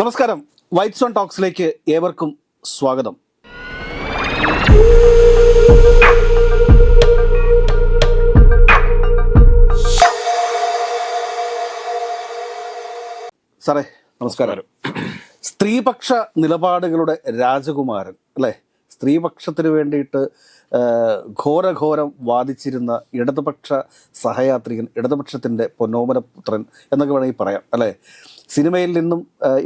നമസ്കാരം. White zone ടോക്സിലേക്ക് ഏവർക്കും സ്വാഗതം. സാറേ നമസ്കാരം. സ്ത്രീപക്ഷ നിലപാടുകളുടെ രാജകുമാരൻ അല്ലേ? സ്ത്രീപക്ഷത്തിന് വേണ്ടിയിട്ട് ഘോരഘോരം വാദിച്ചിരുന്ന ഇടതുപക്ഷ സഹയാത്രികൻ ഇടതുപക്ഷത്തിന്റെ പൊന്നോമനപുത്രൻ എന്നൊക്കെ വേണമെങ്കിൽ പറയാം അല്ലേ? സിനിമയിൽ നിന്നും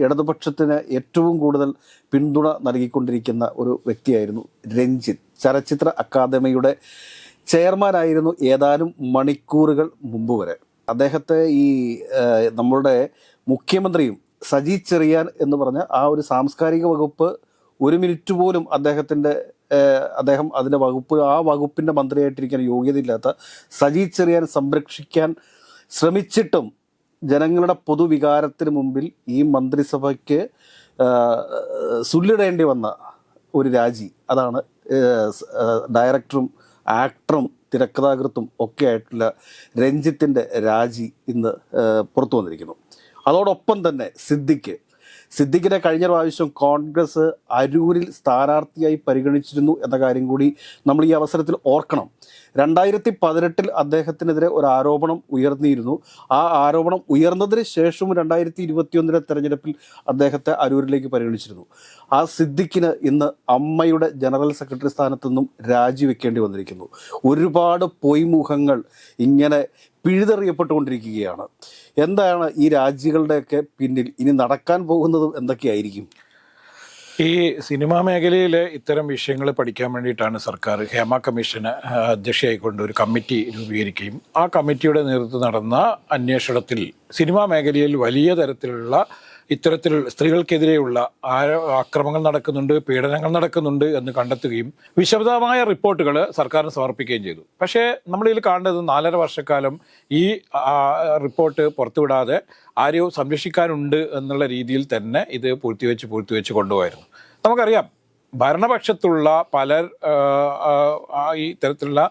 ഇടതുപക്ഷത്തിന് ഏറ്റവും കൂടുതൽ പിന്തുണ നൽകിക്കൊണ്ടിരിക്കുന്ന ഒരു വ്യക്തിയായിരുന്നു രഞ്ജിത്ത്. ചലച്ചിത്ര അക്കാദമിയുടെ ചെയർമാനായിരുന്നു ഏതാനും മണിക്കൂറുകൾ മുമ്പ് വരെ. അദ്ദേഹത്തെ ഈ നമ്മളുടെ മുഖ്യമന്ത്രിയും സജി ചെറിയാൻ എന്ന് പറഞ്ഞ ആ ഒരു സാംസ്കാരിക വകുപ്പ് ഒരു മിനിറ്റ് പോലും അദ്ദേഹത്തിന്റെ അദ്ദേഹം അതിന്റെ വകുപ്പ് ആ വകുപ്പിന്റെ മന്ത്രിയായിട്ടിരിക്കാൻ യോഗ്യതയില്ലാത്ത സജി ചെറിയാൻ സംരക്ഷിക്കാൻ ശ്രമിച്ചിട്ടും ജനങ്ങളുടെ പൊതുവികാരത്തിന് മുമ്പിൽ ഈ മന്ത്രിസഭയ്ക്ക് സുല്ലിടേണ്ടി വന്ന ഒരു രാജി അതാണ് ഡയറക്ടറും ആക്ടറും തിരക്കഥാകൃത്തും ഒക്കെ ആയിട്ടുള്ള രഞ്ജിത്തിന്റെ രാജി ഇന്ന് പുറത്തു വന്നിരിക്കുന്നു. അതോടൊപ്പം തന്നെ സിദ്ദിഖ് സിദ്ദിഖിനെ കഴിഞ്ഞ പ്രാവശ്യം കോൺഗ്രസ് അരൂരിൽ സ്ഥാനാർത്ഥിയായി പരിഗണിച്ചിരുന്നു എന്ന കാര്യം കൂടി നമ്മൾ ഈ അവസരത്തിൽ ഓർക്കണം. രണ്ടായിരത്തി പതിനെട്ടിൽ അദ്ദേഹത്തിനെതിരെ ഒരു ആരോപണം ഉയർന്നിരുന്നു. ആ ആരോപണം ഉയർന്നതിന് ശേഷവും രണ്ടായിരത്തി ഇരുപത്തിയൊന്നിലെ തെരഞ്ഞെടുപ്പിൽ അദ്ദേഹത്തെ അരൂരിലേക്ക് പരിഗണിച്ചിരുന്നു. ആ സിദ്ദിഖിന് ഇന്ന് അമ്മയുടെ ജനറൽ സെക്രട്ടറി സ്ഥാനത്തു നിന്നും രാജിവെക്കേണ്ടി വന്നിരിക്കുന്നു. ഒരുപാട് പൊയ്മുഖങ്ങൾ ഇങ്ങനെ പിഴുതെറിയപ്പെട്ടുകൊണ്ടിരിക്കുകയാണ്. എന്താണ് ഈ രാജ്യങ്ങളുടെയൊക്കെ പിന്നിൽ ഇനി നടക്കാൻ പോകുന്നതും എന്തൊക്കെയായിരിക്കും? ഈ സിനിമാ മേഖലയിൽ ഇത്തരം വിഷയങ്ങൾ പഠിക്കാൻ വേണ്ടിയിട്ടാണ് സർക്കാർ ഹേമ കമ്മീഷന് അധ്യക്ഷയായിക്കൊണ്ട് ഒരു കമ്മിറ്റി രൂപീകരിക്കുകയും ആ കമ്മിറ്റിയുടെ നേതൃത്വം നടന്ന അന്വേഷണത്തിൽ സിനിമാ മേഖലയിൽ വലിയ തരത്തിലുള്ള ഇത്തരത്തിൽ സ്ത്രീകൾക്കെതിരെയുള്ള ആക്രമങ്ങൾ നടക്കുന്നുണ്ട് പീഡനങ്ങൾ നടക്കുന്നുണ്ട് എന്ന് കണ്ടെത്തുകയും വിശദമായ റിപ്പോർട്ടുകൾ സർക്കാരിന് സമർപ്പിക്കുകയും ചെയ്തു. പക്ഷേ നമ്മളിതിൽ കാണേണ്ടത് നാലര വർഷക്കാലം ഈ റിപ്പോർട്ട് പുറത്തുവിടാതെ ആരെയോ സംരക്ഷിക്കാനുണ്ട് എന്നുള്ള രീതിയിൽ തന്നെ ഇത് പൂഴ്ത്തിവെച്ച് പൂഴ്ത്തിവെച്ച് കൊണ്ടുപോയിരുന്നു നമുക്കറിയാം ഭരണപക്ഷത്തുള്ള ആ, ഈ തരത്തിലുള്ള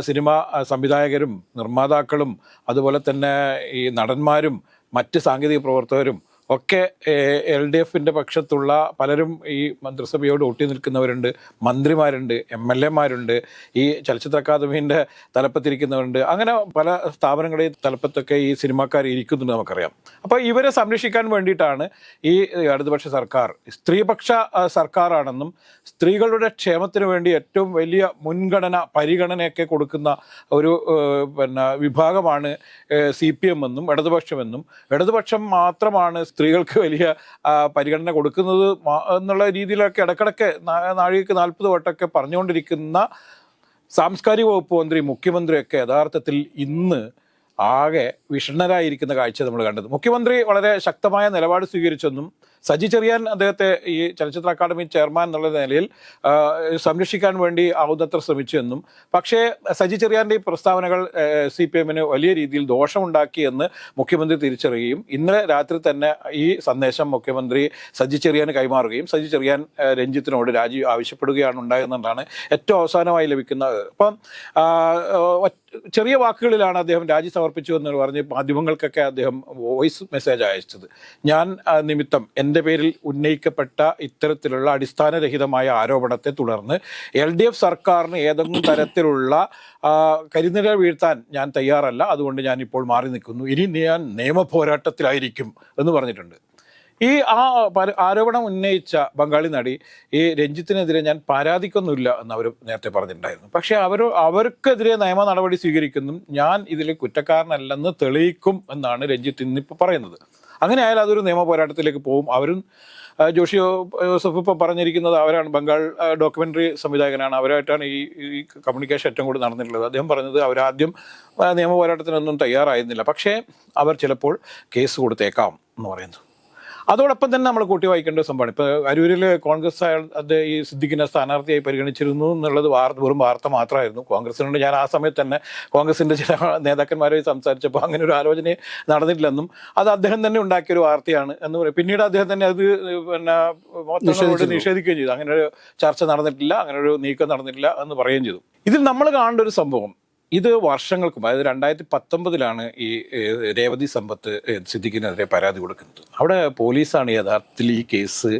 സിനിമ സംവിധായകരും നിർമ്മാതാക്കളും അതുപോലെ തന്നെ ഈ നടന്മാരും മറ്റ് സാങ്കേതിക പ്രവർത്തകരും ഒക്കെ എൽ ഡി എഫിന്റെ പക്ഷത്തുള്ള പലരും ഈ മന്ത്രിസഭയോട് ഒട്ടി നിൽക്കുന്നവരുണ്ട് മന്ത്രിമാരുണ്ട് എം എൽ എമാരുണ്ട് ഈ ചലച്ചിത്ര അക്കാദമീന്റെ തലപ്പത്തിരിക്കുന്നവരുണ്ട്. അങ്ങനെ പല സ്ഥാപനങ്ങളുടെയും തലപ്പത്തൊക്കെ ഈ സിനിമാക്കാർ ഇരിക്കുന്നുണ്ട് നമുക്കറിയാം. അപ്പോൾ ഇവരെ സംരക്ഷിക്കാൻ വേണ്ടിയിട്ടാണ് ഈ ഇടതുപക്ഷ സർക്കാർ സ്ത്രീപക്ഷ സർക്കാരാണെന്നും സ്ത്രീകളുടെ ക്ഷേമത്തിന് വേണ്ടി ഏറ്റവും വലിയ മുൻഗണന പരിഗണനയൊക്കെ കൊടുക്കുന്ന ഒരു പിന്നെ വിഭാഗമാണ് സി പി എം എന്നും ഇടതുപക്ഷമെന്നും. ഇടതുപക്ഷം മാത്രമാണ് സ്ത്രീകൾക്ക് വലിയ പരിഗണന കൊടുക്കുന്നത് എന്നുള്ള രീതിയിലൊക്കെ ഇടക്കിടക്ക് നാഴികക്ക് നാൽപ്പത് വട്ടമൊക്കെ പറഞ്ഞുകൊണ്ടിരിക്കുന്ന സാംസ്കാരിക വകുപ്പ് മന്ത്രി മുഖ്യമന്ത്രിയൊക്കെ യഥാർത്ഥത്തിൽ ഇന്ന് ആകെ വിഷണ്ണരായിരിക്കുന്ന കാഴ്ച നമ്മൾ കണ്ടത്. മുഖ്യമന്ത്രി വളരെ ശക്തമായ നിലപാട് സ്വീകരിച്ചെന്നും സജി ചെറിയാൻ അദ്ദേഹത്തെ ഈ ചലച്ചിത്ര അക്കാദമി ചെയർമാൻ എന്നുള്ള നിലയിൽ സംരക്ഷിക്കാൻ വേണ്ടി ആവുന്നത്ര ശ്രമിച്ചു എന്നും. പക്ഷേ സജി ചെറിയാന്റെ ഈ പ്രസ്താവനകൾ സി പി എമ്മിന് വലിയ രീതിയിൽ ദോഷമുണ്ടാക്കിയെന്ന് മുഖ്യമന്ത്രി തിരിച്ചറിയുകയും ഇന്നലെ രാത്രി തന്നെ ഈ സന്ദേശം മുഖ്യമന്ത്രി സജി ചെറിയാൻ കൈമാറുകയും സജി ചെറിയാൻ രഞ്ജിത്തിനോട് രാജി ആവശ്യപ്പെടുകയാണ് ഉണ്ടായെന്നുള്ളതാണ് ഏറ്റവും അവസാനമായി ലഭിക്കുന്നത് അപ്പം ചെറിയ വാക്കുകളിലാണ് അദ്ദേഹം രാജി സമർപ്പിച്ചു എന്ന് പറഞ്ഞ് മാധ്യമങ്ങൾക്കൊക്കെ അദ്ദേഹം വോയിസ് മെസ്സേജ് അയച്ചത്. ഞാൻ നിമിത്തം പേരിൽ ഉന്നയിക്കപ്പെട്ട ഇത്തരത്തിലുള്ള അടിസ്ഥാനരഹിതമായ ആരോപണത്തെ തുടർന്ന് എൽ ഡി എഫ് സർക്കാരിന് ഏതെങ്കിലും തരത്തിലുള്ള കരിനിര വീഴ്ത്താൻ ഞാൻ തയ്യാറല്ല. അതുകൊണ്ട് ഞാൻ ഇപ്പോൾ മാറി നിൽക്കുന്നു. ഇനി ഞാൻ നിയമ പോരാട്ടത്തിലായിരിക്കും എന്ന് പറഞ്ഞിട്ടുണ്ട്. ഈ ആ ആരോപണം ഉന്നയിച്ച ബംഗാളി നടി ഈ രഞ്ജിത്തിനെതിരെ ഞാൻ പരാതിക്കൊന്നുമില്ല എന്ന് അവർ നേരത്തെ പറഞ്ഞിട്ടുണ്ടായിരുന്നു. പക്ഷേ അവർ അവർക്കെതിരെ നിയമ നടപടി സ്വീകരിക്കുന്നു. ഞാൻ ഇതിൽ കുറ്റക്കാരനല്ലെന്ന് തെളിയിക്കും എന്നാണ് രഞ്ജിത്ത് ഇന്നിപ്പോൾ പറയുന്നത്. അങ്ങനെ അതൊരു നിയമ പോരാട്ടത്തിലേക്ക് പോകും. അവരും ജോഷി ജോസഫ് ഇപ്പം പറഞ്ഞിരിക്കുന്നത് അവരാണ് ബംഗാൾ ഡോക്യുമെന്ററി സംവിധായകനാണ്. അവരായിട്ടാണ് ഈ ഈ കമ്മ്യൂണിക്കേഷൻ ഏറ്റവും കൂടുതൽ നടന്നിട്ടുള്ളത്. അദ്ദേഹം പറഞ്ഞത് അവരാദ്യം നിയമ പോരാട്ടത്തിനൊന്നും തയ്യാറായിരുന്നില്ല. പക്ഷേ അവർ ചിലപ്പോൾ കേസ് കൊടുത്തേക്കാം എന്ന് പറയുന്നു. അതോടൊപ്പം തന്നെ നമ്മൾ കൂട്ടി വായിക്കേണ്ട ഒരു സംഭവമാണ്. ഇപ്പോൾ അരൂരിൽ കോൺഗ്രസ് അയാൾ അത് ഈ സിദ്ദിഖിനെ സ്ഥാനാർത്ഥിയായി പരിഗണിച്ചിരുന്നു എന്നുള്ളത് വാർത്ത വെറും വാർത്ത മാത്രമായിരുന്നു. കോൺഗ്രസിനോട് ഞാൻ ആ സമയത്ത് തന്നെ കോൺഗ്രസിന്റെ ചില നേതാക്കന്മാരുമായി സംസാരിച്ചപ്പോൾ അങ്ങനെ ഒരു ആലോചന നടന്നിട്ടില്ലെന്നും അത് അദ്ദേഹം തന്നെ ഉണ്ടാക്കിയ ഒരു വാർത്തയാണ് എന്ന് പറയും. പിന്നീട് അദ്ദേഹം തന്നെ അത് പിന്നെ മൊത്തം നിഷേധിക്കുകയും ചെയ്തു. അങ്ങനെ ഒരു ചർച്ച നടന്നിട്ടില്ല അങ്ങനെ ഒരു നീക്കം നടന്നിട്ടില്ല എന്ന് പറയുകയും ചെയ്തു. ഇതിൽ നമ്മൾ കാണേണ്ട ഒരു സംഭവം ഇത് വർഷങ്ങൾക്ക് മുമ്പ് അതായത് രണ്ടായിരത്തി പത്തൊമ്പതിലാണ് ഈ രേവതി സമ്പത്ത് സിദ്ദിഖിനെതിരെ പരാതി കൊടുക്കുന്നത്. അവിടെ പോലീസാണ് യഥാർത്ഥത്തിൽ ഈ കേസ്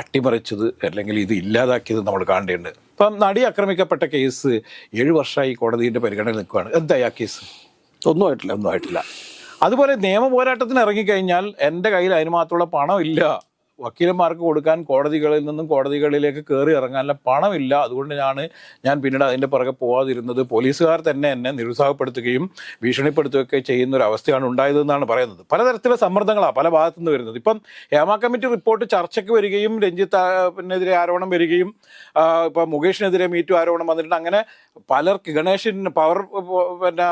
അട്ടിമറിച്ചത് അല്ലെങ്കിൽ ഇത് ഇല്ലാതാക്കിയത് നമ്മൾ കാണേണ്ടത് ഇപ്പം നടി ആക്രമിക്കപ്പെട്ട കേസ് ഏഴ് വർഷമായി കോടതിയുടെ പരിഗണന നിൽക്കുകയാണ്. എന്തായി ആ കേസ്? ഒന്നും ആയിട്ടില്ല. ഒന്നും ആയിട്ടില്ല. അതുപോലെ നിയമ പോരാട്ടത്തിന് ഇറങ്ങിക്കഴിഞ്ഞാൽ എന്റെ കയ്യിൽ അതിന് മാത്രമുള്ള പണം ഇല്ല വക്കീലന്മാർക്ക് കൊടുക്കാൻ കോടതികളിൽ നിന്നും കോടതികളിലേക്ക് കയറി ഇറങ്ങാനുള്ള പണമില്ല. അതുകൊണ്ട് ഞാൻ ഞാൻ പിന്നീട് അതിന്റെ പുറകെ പോവാതിരുന്നത് പോലീസുകാർ തന്നെ എന്നെ നിരുത്സാഹപ്പെടുത്തുകയും ഭീഷണിപ്പെടുത്തുകയൊക്കെ ചെയ്യുന്ന ഒരു അവസ്ഥയാണ് ഉണ്ടായതെന്നാണ് പറയുന്നത്. പലതരത്തിലുള്ള സമ്മർദ്ദങ്ങളാണ് പല ഭാഗത്തു നിന്ന് വരുന്നത്. ഇപ്പം ഹേമ കമ്മിറ്റി റിപ്പോർട്ട് ചർച്ചയ്ക്ക് വരികയും രഞ്ജിത്ത് പിന്നെതിരെ ആരോപണം വരികയും ഇപ്പം മുകേഷിനെതിരെ മീറ്റു ആരോപണം വന്നിട്ടുണ്ട്. അങ്ങനെ പലർക്ക് ഗണേഷിന് പവർ പിന്നെ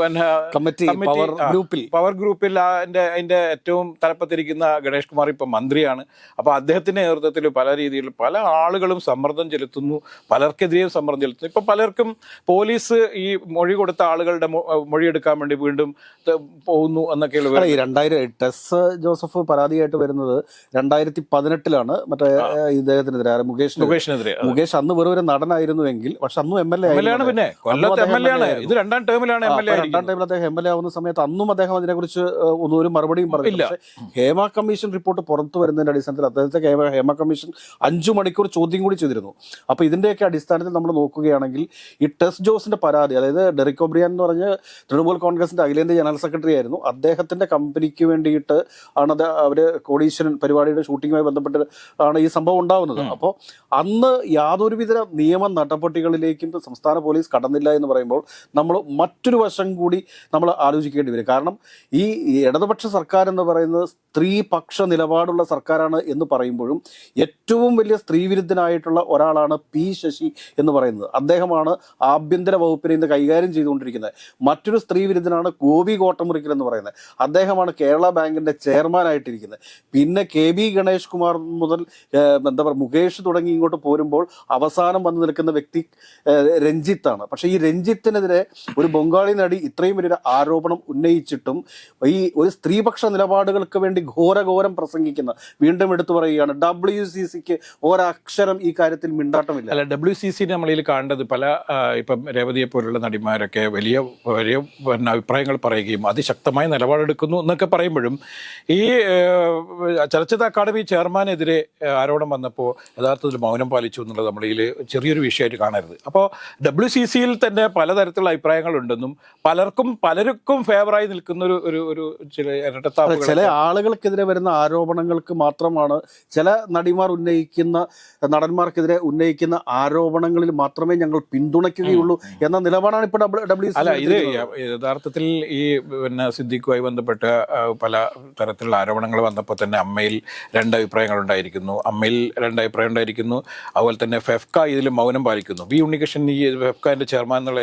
പിന്നെ കമ്മിറ്റി പവർ ഗ്രൂപ്പിൽ. പവർ ഗ്രൂപ്പിൽ അതിന്റെ ഏറ്റവും തലപ്പത്തിരിക്കുന്ന ഗണേഷ് കുമാർ ഇപ്പം മന്ത്രിയാണ്. അപ്പോൾ അദ്ദേഹത്തിന്റെ നേതൃത്വത്തിൽ പല രീതിയിൽ പല ആളുകളും സമ്മർദ്ദം ചെലുത്തുന്നു. പലർക്കെതിരെയും സമ്മർദ്ദം ചെലുത്തുന്നു. ഇപ്പം പലർക്കും പോലീസ് ഈ മൊഴി കൊടുത്ത ആളുകളുടെ മൊഴി എടുക്കാൻ വേണ്ടി വീണ്ടും പോകുന്നു എന്നൊക്കെയുള്ള ഈ രണ്ടായിരം ടെസ് ജോസഫ് പരാതിയായിട്ട് വരുന്നത് രണ്ടായിരത്തി പതിനെട്ടിലാണ് മറ്റേ ഇദ്ദേഹത്തിനെതിരെ മുകേഷ് മുകേഷിന് മുകേഷിനെതിരെ മുകേഷ് അന്ന് വെറും ഒരു നടനായിരുന്നുവെങ്കിൽ പക്ഷെ അന്നും എം എൽ എ ആണ് പിന്നെ. കൊല്ലത്ത് എം എൽ എ ആണ്. ഇത് രണ്ടാം ടേമിലാണ് എം എൽ എ രണ്ടാം ടേമിൽ അദ്ദേഹം എം എൽ എ ആവുന്ന സമയത്ത് അന്നും അദ്ദേഹം അതിനെക്കുറിച്ച് ഒന്നും ഒരു മറുപടിയും പറഞ്ഞില്ല. ഹേമ കമ്മീഷൻ റിപ്പോർട്ട് പുറത്തു വരുന്നതിന്റെ അടിസ്ഥാനത്തിൽ അദ്ദേഹത്തെ ഹേമ ഹേമ കമ്മീഷൻ അഞ്ചു മണിക്കൂർ ചോദ്യം കൂടി ചെയ്തിരുന്നു. അപ്പോൾ ഇതിന്റെയൊക്കെ അടിസ്ഥാനത്തിൽ നമ്മൾ നോക്കുകയാണെങ്കിൽ ഈ ടെസ് ജോസിന്റെ പരാതി അതായത് ഡെറിക് ഒബ്രിയാൻ എന്ന് പറഞ്ഞ് തൃണമൂൽ കോൺഗ്രസിന്റെ അഖിലേന്ത്യാ ജനറൽ സെക്രട്ടറി ആയിരുന്നു. അദ്ദേഹത്തിന്റെ കമ്പനിക്ക് വേണ്ടിയിട്ട് ആണ് അത് അവർ കോടീശ്വരൻ പരിപാടിയുടെ ഷൂട്ടിങ്ങുമായി ബന്ധപ്പെട്ട് ആണ് ഈ സംഭവം ഉണ്ടാവുന്നത്. അപ്പോൾ അന്ന് യാതൊരുവിധ നിയമ നടപടികളിലേക്കും സംസ്ഥാന പോലീസ് കടന്നില്ല എന്ന് പറയുമ്പോൾ നമ്മൾ മറ്റൊരു വശം കൂടി നമ്മൾ ആലോചിക്കേണ്ടി വരും. കാരണം ഈ ഇടതുപക്ഷ സർക്കാർ എന്ന് പറയുന്നത് സ്ത്രീപക്ഷ നിലപാടുള്ള സർക്കാരാണ് എന്ന് പറയുമ്പോഴും ഏറ്റവും വലിയ സ്ത്രീവിരുദ്ധനായിട്ടുള്ള ഒരാളാണ് പി ശശി എന്ന് പറയുന്നത്. അദ്ദേഹമാണ് ആഭ്യന്തര വകുപ്പിനെ ഇന്ന് കൈകാര്യം ചെയ്തുകൊണ്ടിരിക്കുന്നത്. മറ്റൊരു സ്ത്രീവിരുദ്ധനാണ് ഗോപി കോട്ടമുറിക്കൽ എന്ന് പറയുന്നത്. അദ്ദേഹമാണ് കേരള ബാങ്കിന്റെ ചെയർമാൻ ആയിട്ടിരിക്കുന്നത് പിന്നെ കെ ബി ഗണേഷ് കുമാർ മുതൽ എന്താ പറയുക മുകേഷ് തുടങ്ങി ഇങ്ങോട്ട് പോരുമ്പോൾ അവസാനം വന്നു നിൽക്കുന്ന വ്യക്തി രഞ്ജിത്ത് രഞ്ജിത്താണ്. പക്ഷേ ഈ രഞ്ജിത്തിനെതിരെ ഒരു ബംഗാളി നടി ഇത്രയും വലിയൊരു ആരോപണം ഉന്നയിച്ചിട്ടും ഈ ഒരു സ്ത്രീപക്ഷ നിലപാടുകൾക്ക് വേണ്ടി ഘോരഘോരം പ്രസംഗിക്കുന്ന വീണ്ടും എടുത്തു പറയുകയാണ് ഡബ്ല്യു സി സിക്ക് ഒരക്ഷരം ഈ കാര്യത്തിൽ മിണ്ടാട്ടമില്ല. അല്ല ഡബ്ല്യു സി സി നമ്മളിൽ കാണേണ്ടത് പല ഇപ്പം രേവതിയെ പോലുള്ള നടിമാരൊക്കെ വലിയ വലിയ പിന്നെ അഭിപ്രായങ്ങൾ പറയുകയും അതിശക്തമായ നിലപാടെടുക്കുന്നു എന്നൊക്കെ പറയുമ്പോഴും ഈ ചലച്ചിത്ര അക്കാദമി ചെയർമാനെതിരെ ആരോടം ആരോപണം വന്നപ്പോൾ യഥാർത്ഥത്തിൽ മൗനം പാലിച്ചു എന്നുള്ളത് നമ്മളിൽ ചെറിയൊരു വിഷയമായിട്ട് കാണരുത്. അപ്പോൾ ഡബ്ല്യു സി സിയിൽ തന്നെ പലതരത്തിലുള്ള അഭിപ്രായങ്ങളുണ്ടെന്നും പലർക്കും പലർക്കും ഫേവറായി നിൽക്കുന്ന ഒരു ഒരു ചില ആളുകൾക്കെതിരെ വരുന്ന ആരോപണങ്ങൾക്ക് മാത്രമാണ് ചില നടിമാർ ഉന്നയിക്കുന്ന നടന്മാർക്കെതിരെ ഉന്നയിക്കുന്ന ആരോപണങ്ങളിൽ മാത്രമേ ഞങ്ങൾ പിന്തുണയ്ക്കുകയുള്ളൂ എന്ന നിലപാടാണ് ഇപ്പൊ ഡബ്ല്യു അല്ല ഇത് യഥാർത്ഥത്തിൽ ഈ പിന്നെ സിദ്ദിഖുമായി ബന്ധപ്പെട്ട പല തരത്തിലുള്ള ആരോപണങ്ങൾ വന്നപ്പോൾ തന്നെ അമ്മയിൽ രണ്ട് അഭിപ്രായങ്ങൾ ഉണ്ടായിരിക്കുന്നു. അമ്മയിൽ രണ്ട് അഭിപ്രായം ഉണ്ടായിരിക്കുന്നു. അതുപോലെ തന്നെ ഫെഫ്ക ഇതിൽ മൗനം പാലിക്കുന്നു. വി ഉണ്ണികൃഷ്ണൻ ഈ ഫെഫ്കാന്റെ ചെയർമാൻ എന്നുള്ള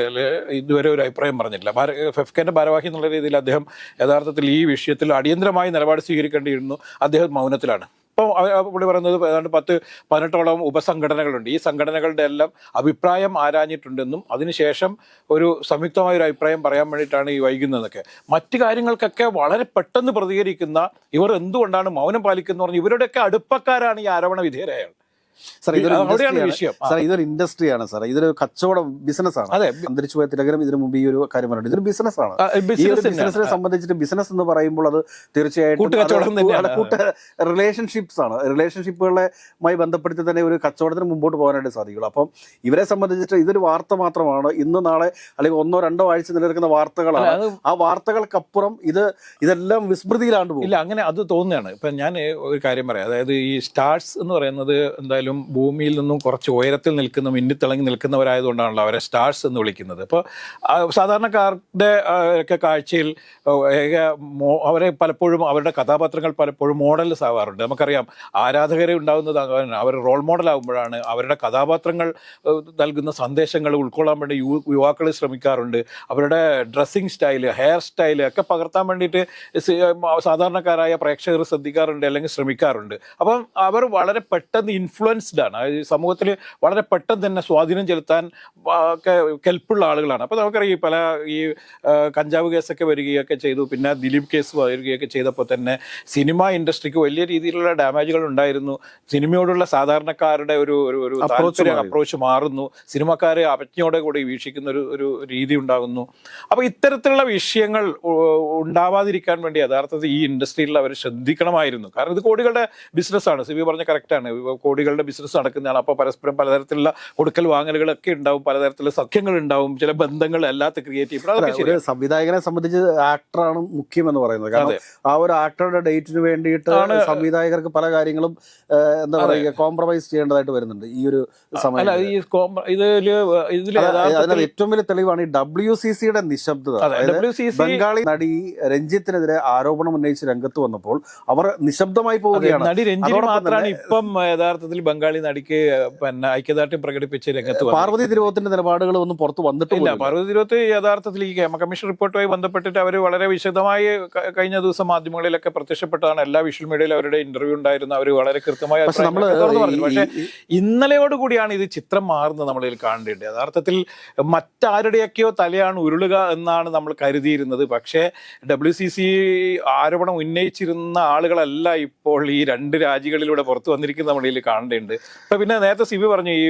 ഇതുവരെ ഒരു അഭിപ്രായം പറഞ്ഞില്ല. ഭാര- ഫെഫ്കാന്റെ ഭാരവാഹി എന്നുള്ള രീതിയിൽ അദ്ദേഹം യഥാർത്ഥത്തിൽ ഈ വിഷയത്തിൽ അടിയന്തരമായി നിലപാട് സ്വീകരിക്കേണ്ടിയിരുന്നു. അദ്ദേഹം മൗനത്തിലാണ്. ഇപ്പോൾ പുള്ളി പറയുന്നത് ഏതാണ്ട് പത്ത് പതിനെട്ടോളം ഉപസംഘടനകളുണ്ട്. ഈ സംഘടനകളുടെ എല്ലാം അഭിപ്രായം ആരാഞ്ഞിട്ടുണ്ടെന്നും അതിനുശേഷം ഒരു സംയുക്തമായ ഒരു അഭിപ്രായം പറയാൻ വേണ്ടിയിട്ടാണ് ഈ വൈകുന്നതൊക്കെ. മറ്റു കാര്യങ്ങൾക്കൊക്കെ വളരെ പെട്ടെന്ന് പ്രതികരിക്കുന്ന ഇവർ എന്തുകൊണ്ടാണ് മൗനം പാലിക്കുന്നതെന്ന് പറഞ്ഞ് ഇവരുടെയൊക്കെ അടുപ്പക്കാരാണ് ഈ ആരോപണ വിധേയരായ സാർ ഇതൊരു വിഷയം. സാർ ഇതൊരു ഇൻഡസ്ട്രിയാണ് സാർ ഇതൊരു കച്ചവടം ബിസിനസ്സാണ് അതെ. അന്തരിച്ചു പോയ തിലകരം ഇതിനു മുമ്പ് ഈ ഒരു കാര്യം പറഞ്ഞു ഇതൊരു ബിസിനസ്സാണ് ആണ്. ഈ ഒരു ബിസിനസിനെ സംബന്ധിച്ചിട്ട് ബിസിനസ് എന്ന് പറയുമ്പോൾ അത് തീർച്ചയായിട്ടും. കൂട്ട റിലേഷൻഷിപ്സ് ആണ്. റിലേഷൻഷിപ്പുകളുമായി ബന്ധപ്പെടുത്തി തന്നെ ഒരു കച്ചവടത്തിന് മുമ്പോട്ട് പോകാനായിട്ട് സാധിക്കുള്ളൂ. അപ്പം ഇവരെ സംബന്ധിച്ചിട്ട് ഇതൊരു വാർത്ത മാത്രമാണ്. ഇന്ന് നാളെ അല്ലെങ്കിൽ ഒന്നോ രണ്ടോ ആഴ്ച നിലനിൽക്കുന്ന വാർത്തകളാണ്. ആ വാർത്തകൾക്കപ്പുറം ഇത് ഇതെല്ലാം വിസ്മൃതിയിലാണ്ട് പോകും. ഇല്ല അങ്ങനെ അത് തോന്നുകയാണ്. ഇപ്പം ഞാൻ ഒരു കാര്യം പറയാം. അതായത് ഈ സ്റ്റാർസ് എന്ന് പറയുന്നത് എന്തായാലും ഭൂമിയിൽ നിന്നും കുറച്ച് ഉയരത്തിൽ നിൽക്കുന്ന മിന്നിത്തിളങ്ങി നിൽക്കുന്നവരായതുകൊണ്ടാണല്ലോ അവരെ സ്റ്റാർസ് എന്ന് വിളിക്കുന്നത്. അപ്പോൾ സാധാരണക്കാരുടെ ഒക്കെ കാഴ്ചയിൽ അവരെ പലപ്പോഴും അവരുടെ കഥാപാത്രങ്ങൾ പലപ്പോഴും മോഡൽസ് ആവാറുണ്ട്. നമുക്കറിയാം ആരാധകരെ ഉണ്ടാകുന്നത് അവർ റോൾ മോഡൽ ആകുമ്പോഴാണ് അവരുടെ കഥാപാത്രങ്ങൾ നൽകുന്ന സന്ദേശങ്ങൾ ഉൾക്കൊള്ളാൻ വേണ്ടി യു യുവാക്കൾ ശ്രമിക്കാറുണ്ട്. അവരുടെ ഡ്രസ്സിങ് സ്റ്റൈൽ ഹെയർ സ്റ്റൈൽ ഒക്കെ പകർത്താൻ വേണ്ടിയിട്ട് സാധാരണക്കാരായ പ്രേക്ഷകർ ശ്രദ്ധിക്കാറുണ്ട് അല്ലെങ്കിൽ ശ്രമിക്കാറുണ്ട്. അപ്പം അവർ വളരെ പെട്ടെന്ന് ഇൻഫ്ലുവൻസ് ഇൻഫ്ലുവൻസ്ഡ് ആണ് അതായത് സമൂഹത്തിൽ വളരെ പെട്ടെന്ന് തന്നെ സ്വാധീനം ചെലുത്താൻ ഒക്കെ കെൽപ്പുള്ള ആളുകളാണ്. അപ്പോൾ നമുക്കറിയാം പല ഈ കഞ്ചാവ് കേസൊക്കെ വരികയൊക്കെ ചെയ്തു. പിന്നെ ദിലീപ് കേസ് വരികയൊക്കെ ചെയ്തപ്പോൾ തന്നെ സിനിമ ഇൻഡസ്ട്രിക്ക് വലിയ രീതിയിലുള്ള ഡാമേജുകൾ ഉണ്ടായിരുന്നു. സിനിമയോടുള്ള സാധാരണക്കാരുടെ ഒരു ഒരു ഒരു അപ്രോച്ച് മാറുന്നു. സിനിമക്കാരെ അപജ്ഞയോടെ കൂടി വീക്ഷിക്കുന്ന ഒരു ഒരു രീതി ഉണ്ടാകുന്നു. അപ്പോൾ ഇത്തരത്തിലുള്ള വിഷയങ്ങൾ ഉണ്ടാവാതിരിക്കാൻ വേണ്ടി യഥാർത്ഥത്തിൽ ഈ ഇൻഡസ്ട്രിയിൽ അവർ ശ്രദ്ധിക്കണമായിരുന്നു. കാരണം ഇത് കോടികളുടെ ബിസിനസ്സാണ്. സിബി പറഞ്ഞ കറക്റ്റാണ് കോടികളുടെ ബിസിനസ് നടക്കുന്നതാണ്. അപ്പോൾ പരസ്പരം പലതരത്തിലുള്ള കൊടുക്കൽ വാങ്ങലുകളൊക്കെ ഉണ്ടാവും പലതരത്തിലുള്ള സഖ്യങ്ങൾ ഉണ്ടാവും ചില ബന്ധങ്ങൾ അല്ലാത്ത ക്രിയേറ്റീവ് സംവിധായകനെ സംബന്ധിച്ച് ആക്ടറാണ് മുഖ്യം എന്ന് പറയുന്നത്. കാരണം ആ ഒരു ആക്ടറുടെ ഡേറ്റിന് വേണ്ടിയിട്ടാണ് സംവിധായകർക്ക് പല കാര്യങ്ങളും എന്താ പറയുക കോംപ്രമൈസ് ചെയ്യേണ്ടതായിട്ട് വരുന്നുണ്ട് ഈ ഒരു സമയം അതിനകത്ത് ഏറ്റവും വലിയ തെളിവാണ് ഈ ഡബ്ല്യു സി സിയുടെ നിശബ്ദത. ബംഗാളി നടി രഞ്ജിത്തിനെതിരെ ആരോപണം ഉന്നയിച്ച് രംഗത്ത് വന്നപ്പോൾ അവർ നിശബ്ദമായി പോവുകയാണ്. നടി രഞ്ജിത്ത് മാത്രമാണ് ഇപ്പം യഥാർത്ഥത്തിൽ ബംഗാളി നടിക്ക് പിന്നെ ഐക്യദാർഢ്യം പ്രകടിപ്പിച്ച് രംഗത്ത് വന്നത്. പാർവതി തിരുവോത്തിന്റെ നിലപാടുകൾ ഒന്നും പുറത്തു വന്നിട്ടില്ല ഇല്ല പാർവതി തിരുവത്ത് യഥാർത്ഥത്തിൽ ഈ കേമ കമ്മീഷൻ റിപ്പോർട്ടുമായി ബന്ധപ്പെട്ടിട്ട് അവർ വളരെ വിശദമായി ക- കഴിഞ്ഞ ദിവസം മാധ്യമങ്ങളിലൊക്കെ പ്രത്യക്ഷപ്പെട്ടതാണ്. എല്ലാ വിഷ്വൽ മീഡിയയിലും അവരുടെ ഇന്റർവ്യൂ ഉണ്ടായിരുന്നു. അവർ വളരെ കൃത്യമായ പക്ഷെ നമ്മൾ അഭിപ്രായങ്ങളൊക്കെ തുറന്നു പറഞ്ഞു. ഈ- പക്ഷേ ഈ- ഇന്നലെയോട് കൂടിയാണ് ഇത് ചിത്രം മാറുന്നത് നമ്മളിൽ കാണേണ്ടത്. യഥാർത്ഥത്തിൽ മറ്റാരുടെയൊക്കെയോ തലയാണ് ഉരുളുക എന്നാണ് നമ്മൾ കരുതിയിരുന്നത്. പക്ഷേ ഡബ്ല്യു സി സി ആരോപണം ഉന്നയിച്ചിരുന്ന ആളുകളല്ല ഇപ്പോൾ ഈ രണ്ട് രാജ്യങ്ങളിലൂടെ പുറത്തു വന്നിരിക്കുന്ന നമ്മളിൽ കാണേണ്ടതുണ്ട് അപ്പൊ പിന്നെ നേരത്തെ സിബി പറഞ്ഞു ഈ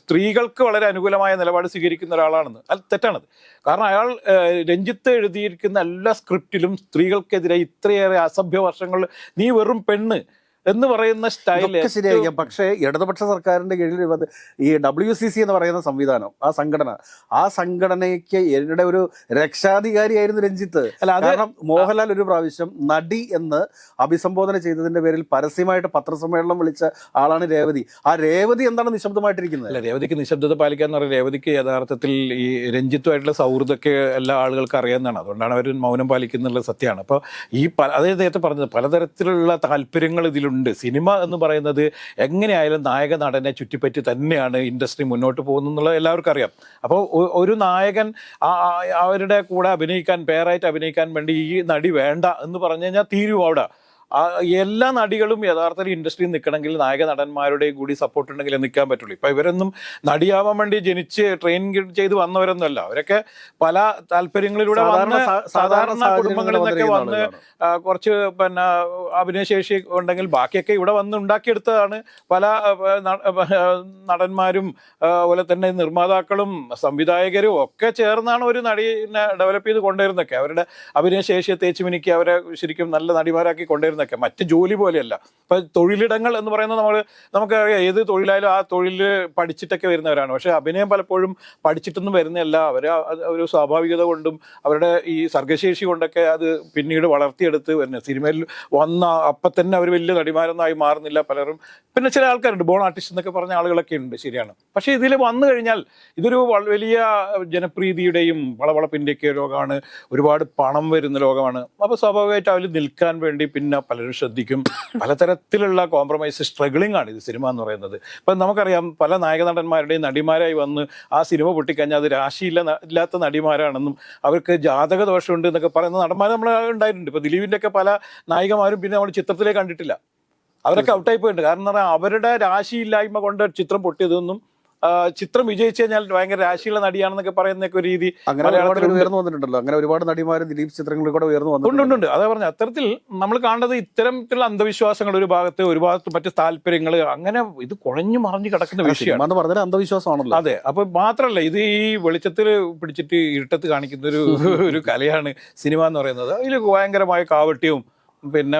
സ്ത്രീകൾക്ക് വളരെ അനുകൂലമായ നിലപാട് സ്വീകരിക്കുന്ന ഒരാളാണെന്ന്. അത് തെറ്റാണത്. കാരണം അയാൾ രഞ്ജിത്ത് എഴുതിയിരിക്കുന്ന എല്ലാ സ്ക്രിപ്റ്റിലും സ്ത്രീകൾക്കെതിരെ ഇത്രയേറെ അസഭ്യ വർഷങ്ങൾ നീ വെറും പെണ്ണ് എന്ന് പറയുന്ന സ്റ്റൈൽ ശരിയായിരിക്കും. പക്ഷേ ഇടതുപക്ഷ സർക്കാരിന്റെ കീഴിൽ ഈ ഡബ്ല്യു സി സി എന്ന് പറയുന്ന സംവിധാനം ആ സംഘടന ആ സംഘടനയ്ക്ക് എരുടെ ഒരു രക്ഷാധികാരിയായിരുന്നു രഞ്ജിത്ത്. കാരണം മോഹൻലാൽ ഒരു പ്രാവശ്യം നടി എന്ന് അഭിസംബോധന ചെയ്തതിന്റെ പേരിൽ പരസ്യമായിട്ട് പത്രസമ്മേളനം വിളിച്ച ആളാണ് രേവതി. ആ രേവതി എന്താണ് നിശബ്ദമായിട്ടിരിക്കുന്നത്? അല്ല രേവതിക്ക് നിശബ്ദത പാലിക്കാന്ന് പറയുന്നത് രേവതിക്ക് യഥാർത്ഥത്തിൽ ഈ രഞ്ജിത്തുമായിട്ടുള്ള സൗഹൃദമൊക്കെ എല്ലാ ആളുകൾക്കും അറിയാവുന്നതാണ്. അതുകൊണ്ടാണ് അവർ മൗനം പാലിക്കുന്നുള്ള സത്യമാണ്. അപ്പോൾ ഈ പല അതേ നേരത്തെ പറഞ്ഞത് പലതരത്തിലുള്ള താല്പര്യങ്ങൾ ഇതിലുണ്ട് സിനിമ എന്ന് പറയുന്നത് എങ്ങനെയായാലും നായക നടനെ ചുറ്റിപ്പറ്റി തന്നെയാണ് ഇൻഡസ്ട്രി മുന്നോട്ട് പോകുന്നത് എന്നുള്ളത് എല്ലാവർക്കും അറിയാം. അപ്പോൾ ഒരു നായകൻ അവരുടെ കൂടെ അഭിനയിക്കാൻ പേരായിട്ട് അഭിനയിക്കാൻ വേണ്ടി ഈ നടി വേണ്ട എന്ന് പറഞ്ഞു കഴിഞ്ഞാൽ തീരും അവിടെ? എല്ലാ നടികളും യഥാർത്ഥത്തിൽ ഇൻഡസ്ട്രിയിൽ നിൽക്കണമെങ്കിൽ നായക നടന്മാരുടെയും കൂടി സപ്പോർട്ട് ഉണ്ടെങ്കിൽ നിൽക്കാൻ പറ്റുള്ളൂ. ഇപ്പൊ ഇവരൊന്നും നടിയാവാൻ വേണ്ടി ജനിച്ച് ട്രെയിനിങ് ചെയ്ത് വന്നവരൊന്നുമല്ല. അവരൊക്കെ പല താല്പര്യങ്ങളിലൂടെ സാധാരണ വന്ന് സാധാരണ കുടുംബങ്ങളിൽ നിന്നൊക്കെ വന്ന് കുറച്ച് പിന്നെ അഭിനയശേഷി ഉണ്ടെങ്കിൽ ബാക്കിയൊക്കെ ഇവിടെ വന്ന് ഉണ്ടാക്കിയെടുത്തതാണ്. പല നടന്മാരും അതുപോലെ തന്നെ നിർമ്മാതാക്കളും സംവിധായകരും ഒക്കെ ചേർന്നാണ് ഒരു നടിനെ ഡെവലപ്പ് ചെയ്ത് കൊണ്ടുവരുന്നൊക്കെ അവരുടെ അഭിനയശേഷിയെ തേച്ച് മിനുക്കി അവരെ ശരിക്കും നല്ല നടിമാരാക്കി കൊണ്ടുവരുന്നതൊക്കെ മറ്റ് ജോലി പോലെയല്ല. ഇപ്പൊ തൊഴിലിടങ്ങൾ എന്ന് പറയുന്നത് നമ്മൾ നമുക്കറിയാം ഏത് തൊഴിലായാലും ആ തൊഴിൽ പഠിച്ചിട്ടൊക്കെ വരുന്നവരാണ്. പക്ഷെ അഭിനയം പലപ്പോഴും പഠിച്ചിട്ടൊന്നും വരുന്നതല്ല. അവർ ഒരു സ്വാഭാവികത കൊണ്ടും അവരുടെ ഈ സർഗശേഷി കൊണ്ടൊക്കെ അത് പിന്നീട് വളർത്തിയെടുത്ത് വരുന്നത്. സിനിമയിൽ വന്ന അപ്പം തന്നെ അവർ വലിയ നടിമാരൊന്നായി മാറുന്നില്ല പലരും. പിന്നെ ചില ആൾക്കാരുണ്ട്. ബോൺ ആർട്ടിസ്റ്റ് എന്നൊക്കെ പറഞ്ഞ ആളുകളൊക്കെ ഉണ്ട്. ശരിയാണ്. പക്ഷേ ഇതിൽ വന്നു കഴിഞ്ഞാൽ ഇതൊരു വലിയ ജനപ്രീതിയുടെയും വളവളപ്പിന്റെയൊക്കെ ലോകമാണ് ഒരുപാട് പണം വരുന്ന ലോകമാണ് അപ്പോൾ സ്വാഭാവികമായിട്ട് അവർ നിൽക്കാൻ വേണ്ടി പിന്നെ പലരും ശ്രദ്ധിക്കും. പലതരത്തിലുള്ള കോംപ്രമൈസ് സ്ട്രഗിളിംഗ് ആണ് ഇത് സിനിമ എന്ന് പറയുന്നത്. ഇപ്പം നമുക്കറിയാം പല നായക നടന്മാരുടെയും നടിമാരായി വന്ന് ആ സിനിമ പൊട്ടിക്കഴിഞ്ഞാൽ അത് രാശിയില്ല ഇല്ലാത്ത നടിമാരാണെന്നും അവർക്ക് ജാതക ദോഷമുണ്ട് എന്നൊക്കെ പറയുന്ന നടന്മാർ നമ്മൾ ഉണ്ടായിട്ടുണ്ട്. ഇപ്പം ദിലീപിന്റെ ഒക്കെ പല നായികമാരും പിന്നെ നമ്മൾ ചിത്രത്തിലേ കണ്ടിട്ടില്ല. അവരൊക്കെ ഔട്ടായി പോയിട്ടുണ്ട്. കാരണം അവരുടെ രാശിയില്ലായ്മ കൊണ്ട് ചിത്രം പൊട്ടിയതൊന്നും ചിത്രം വിജയിച്ചു കഴിഞ്ഞാൽ ഭയങ്കര രാശിയുള്ള നടിയാണെന്നൊക്കെ പറയുന്ന ഒരു രീതി അങ്ങനെ ഉയർന്നു വന്നിട്ടുണ്ടല്ലോ. അങ്ങനെ ഒരുപാട് നടിമാരും ദിലീപ് ചിത്രങ്ങളിൽ കൂടെ ഉയർന്നു വന്നിട്ടുണ്ട്. അതെ പറഞ്ഞു അതാ പറഞ്ഞ അത്തരത്തിൽ നമ്മൾ കാണുന്നത് ഇത്തരത്തിലുള്ള അന്ധവിശ്വാസങ്ങൾ ഒരു ഭാഗത്ത് ഒരു ഭാഗത്ത് മറ്റ് താല്പര്യങ്ങൾ അങ്ങനെ ഇത് കുഴഞ്ഞു മറിഞ്ഞു കിടക്കുന്ന വിഷയം വിഷയമാണ്. എന്ന് പറഞ്ഞാൽ അന്ധവിശ്വാസമാണല്ലോ. അതെ അപ്പൊ മാത്രല്ല ഇത് ഈ വെളിച്ചത്തിൽ പിടിച്ചിട്ട് ഇരുട്ടത്ത് കാണിക്കുന്ന ഒരു ഒരു കലയാണ് സിനിമ എന്ന് പറയുന്നത്. അതിൽ ഭയങ്കരമായ കാവട്യവും പിന്നെ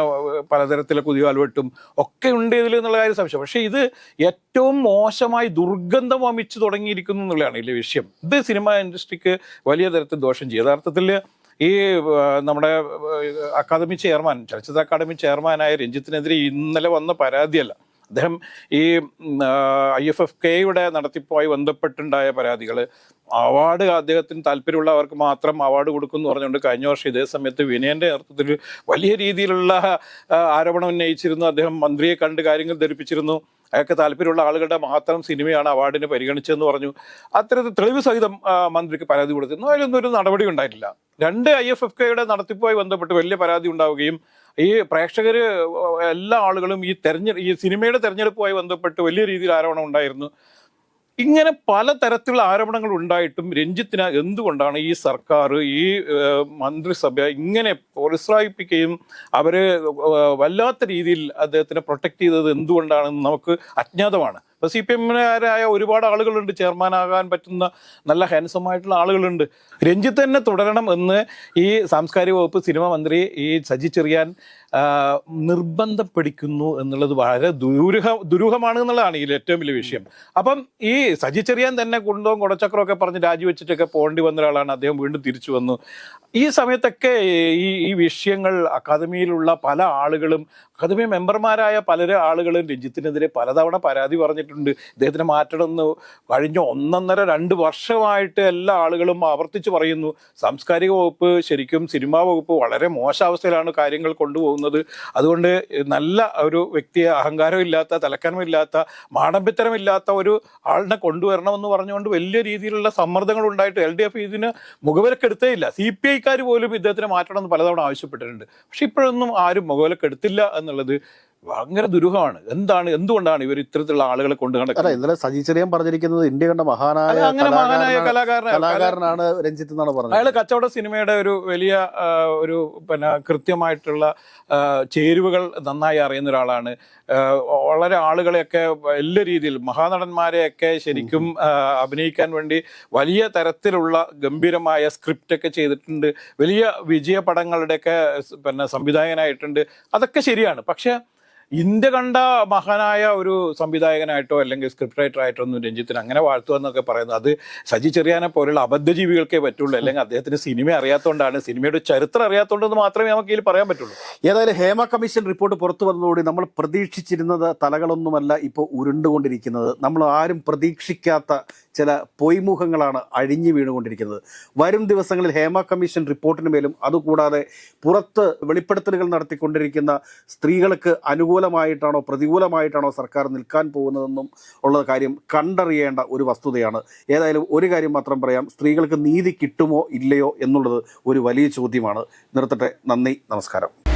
പലതരത്തിലെ കുതികാൽവെട്ടും ഒക്കെ ഉണ്ട് ഇതിൽ എന്നുള്ള കാര്യം സംശയം. പക്ഷേ ഇത് ഏറ്റവും മോശമായി ദുർഗന്ധം വമിച്ചു തുടങ്ങിയിരിക്കുന്നു എന്നുള്ളതാണ് ഇതിലെ വിഷയം. ഇത് സിനിമ ഇൻഡസ്ട്രിക്ക് വലിയ തരത്തിൽ ദോഷം ചെയ്യും. യഥാർത്ഥത്തിൽ ഈ നമ്മുടെ അക്കാദമി ചെയർമാൻ ചലച്ചിത്ര അക്കാദമി ചെയർമാനായ രഞ്ജിത്തിനെതിരെ ഇന്നലെ വന്ന പരാതിയല്ല. അദ്ദേഹം ഈ ഐ എഫ് എഫ് കെയുടെ നടത്തിപ്പുമായി ബന്ധപ്പെട്ടുണ്ടായ പരാതികൾ അവാർഡ് അദ്ദേഹത്തിന് താല്പര്യമുള്ളവർക്ക് മാത്രം അവാർഡ് കൊടുക്കും എന്ന് പറഞ്ഞുകൊണ്ട് കഴിഞ്ഞ വർഷം ഇതേ സമയത്ത് വിനയന്റെ നേതൃത്വത്തിൽ വലിയ രീതിയിലുള്ള ആരോപണം ഉന്നയിച്ചിരുന്നു. അദ്ദേഹം മന്ത്രിയെ കണ്ട് കാര്യങ്ങൾ ധരിപ്പിച്ചിരുന്നു. അയാൾക്ക് താല്പര്യമുള്ള ആളുകളുടെ മാത്രം സിനിമയാണ് അവാർഡിന് പരിഗണിച്ചതെന്ന് പറഞ്ഞു. അത്തരത്തിൽ തെളിവ് സഹിതം മന്ത്രിക്ക് പരാതി കൊടുത്തിരുന്നു. അതിലൊന്നും ഒരു നടപടി ഉണ്ടായിട്ടില്ല രണ്ട് ഐ എഫ് എഫ് കെയുടെ നടത്തിപ്പുമായി ബന്ധപ്പെട്ട് വലിയ പരാതി ഉണ്ടാവുകയും ഈ പ്രേക്ഷകര് എല്ലാ ആളുകളും ഈ തെരഞ്ഞെ ഈ സിനിമയുടെ തെരഞ്ഞെടുപ്പുമായി ബന്ധപ്പെട്ട് വലിയ രീതിയിൽ ആരോപണം ഉണ്ടായിരുന്നു. ഇങ്ങനെ പല തരത്തിലുള്ള ആരോപണങ്ങൾ ഉണ്ടായിട്ടും രഞ്ജിത്തിന് എന്തുകൊണ്ടാണ് ഈ സർക്കാർ ഈ മന്ത്രിസഭ ഇങ്ങനെ പ്രോത്സാഹിപ്പിക്കുകയും അവരെ വല്ലാത്ത രീതിയിൽ അദ്ദേഹത്തിനെ പ്രൊട്ടക്ട് ചെയ്തത് എന്തുകൊണ്ടാണെന്ന് നമുക്ക് അജ്ഞാതമാണ്. ഇപ്പൊ സി പി എമ്മിനാരായ ഒരുപാട് ആളുകളുണ്ട്. ചെയർമാനാകാൻ പറ്റുന്ന നല്ല ഹാൻസമായിട്ടുള്ള ആളുകളുണ്ട്. രഞ്ജിത്ത് തന്നെ തുടരണം എന്ന് ഈ സാംസ്കാരിക വകുപ്പ് സിനിമ മന്ത്രി ഈ സജി ചെറിയാൻ നിർബന്ധം പിടിക്കുന്നു എന്നുള്ളത് വളരെ ദുരൂഹ ദുരൂഹമാണ് എന്നുള്ളതാണ് ഇതിൽ ഏറ്റവും വലിയ വിഷയം. അപ്പം ഈ സജി ചെറിയാൻ തന്നെ കുണ്ടവും കുടച്ചക്രമൊക്കെ പറഞ്ഞ് രാജിവെച്ചിട്ടൊക്കെ പോകേണ്ടി വന്ന ഒരാളാണ്. അദ്ദേഹം വീണ്ടും തിരിച്ചു വന്നു. ഈ സമയത്തൊക്കെ ഈ ഈ വിഷയങ്ങൾ അക്കാദമിയിലുള്ള പല ആളുകളും അക്കാദമി മെമ്പർമാരായ പലരെ ആളുകളും രഞ്ജിത്തിനെതിരെ പലതവണ പരാതി പറഞ്ഞിട്ടുണ്ട്. ഇദ്ദേഹത്തിന് മാറ്റണമെന്ന് കഴിഞ്ഞ ഒന്നൊന്നര രണ്ട് വർഷമായിട്ട് എല്ലാ ആളുകളും ആവർത്തിച്ച് പറയുന്നു. സാംസ്കാരിക വകുപ്പ് ശരിക്കും സിനിമാ വകുപ്പ് വളരെ മോശാവസ്ഥയിലാണ് കാര്യങ്ങൾ കൊണ്ടുപോകുന്നത്. അതുകൊണ്ട് നല്ല ഒരു വ്യക്തിയെ അഹങ്കാരമില്ലാത്ത തലക്കനമില്ലാത്ത മാടമ്പിത്തരമില്ലാത്ത ഒരു ആളിനെ കൊണ്ടുവരണമെന്ന് പറഞ്ഞുകൊണ്ട് വലിയ രീതിയിലുള്ള സമ്മർദ്ദങ്ങൾ ഉണ്ടായിട്ട് എൽ ഡി എഫ് ഇതിന് മുഖവിലക്കെടുത്തേ ഇല്ല. സി പി ഐക്കാർ പോലും ഇദ്ദേഹത്തിനെ മാറ്റണമെന്ന് പലതവണ ആവശ്യപ്പെട്ടിട്ടുണ്ട്. പക്ഷെ ഇപ്പോഴൊന്നും ആരും മുഖവിലക്കെടുത്തില്ല എന്നുള്ളത് ഭയങ്കര ദുരൂഹമാണ്. എന്താണ് എന്തുകൊണ്ടാണ് ഇവർ ഇത്തരത്തിലുള്ള ആളുകളെ കൊണ്ട് നടക്കുന്നത്? ഇന്നലെ സജി ചെറിയാൻ പറഞ്ഞിരിക്കുന്നത് ഇന്ത്യ കണ്ട മഹാനായ അങ്ങനെ മഹാനായ കലാകാരനാണ് രഞ്ജിത്ത് എന്നാണ് പറഞ്ഞത്. അയാൾ കച്ചവട സിനിമയുടെ ഒരു വലിയ ഒരു പിന്നെ കൃത്യമായിട്ടുള്ള ചേരുവകൾ നന്നായി അറിയുന്ന ഒരാളാണ്. വളരെ ആളുകളെയൊക്കെ എല്ലാ രീതിയിൽ മഹാനടന്മാരെയൊക്കെ ശരിക്കും അഭിനയിക്കാൻ വേണ്ടി വലിയ തരത്തിലുള്ള ഗംഭീരമായ സ്ക്രിപ്റ്റൊക്കെ ചെയ്തിട്ടുണ്ട്. വലിയ വിജയ പടങ്ങളുടെയൊക്കെ പിന്നെ സംവിധായകനായിട്ടുണ്ട്. അതൊക്കെ ശരിയാണ്. പക്ഷെ ഇന്ത്യ കണ്ട മഹാനായ ഒരു സംവിധായകനായിട്ടോ അല്ലെങ്കിൽ സ്ക്രിപ്റ്റ് റൈറ്റർ ആയിട്ടോ ഒന്നും രഞ്ജിത്തിന് അങ്ങനെ വാഴ്ത്തുക എന്നൊക്കെ പറയുന്നത്. അത് സജി ചെറിയാനെ പോലുള്ള അബദ്ധജീവികൾക്കേ പറ്റുള്ളൂ. അല്ലെങ്കിൽ അദ്ദേഹത്തിന് സിനിമ അറിയാത്തതുകൊണ്ടാണ് സിനിമയുടെ ചരിത്രം അറിയാത്തതുകൊണ്ടെന്ന് മാത്രമേ നമുക്ക് ഇതിൽ പറയാൻ പറ്റുള്ളൂ. ഏതായാലും ഹേമ കമ്മീഷൻ റിപ്പോർട്ട് പുറത്തു വന്നതോടെ നമ്മൾ പ്രതീക്ഷിച്ചിരുന്നത് തലകളൊന്നുമല്ല ഇപ്പോൾ ഉരുണ്ടുകൊണ്ടിരിക്കുന്നത്. നമ്മൾ ആരും പ്രതീക്ഷിക്കാത്ത ചില പൊയ്മുഖങ്ങളാണ് അഴിഞ്ഞു വീണുകൊണ്ടിരിക്കുന്നത്. വരും ദിവസങ്ങളിൽ ഹേമ കമ്മീഷൻ റിപ്പോർട്ടിന് മേലും അതുകൂടാതെ പുറത്ത് വെളിപ്പെടുത്തലുകൾ നടത്തിക്കൊണ്ടിരിക്കുന്ന സ്ത്രീകൾക്ക് അനുകൂലമായിട്ടാണോ പ്രതികൂലമായിട്ടാണോ സർക്കാർ നിൽക്കാൻ പോകുന്നതെന്നും ഉള്ള കാര്യം കണ്ടറിയേണ്ട ഒരു വസ്തുതയാണ്. ഏതായാലും ഒരു കാര്യം മാത്രം പറയാം. സ്ത്രീകൾക്ക് നീതി കിട്ടുമോ ഇല്ലയോ എന്നുള്ളത് ഒരു വലിയ ചോദ്യമാണ്. നിർത്തട്ടെ. നന്ദി. നമസ്കാരം.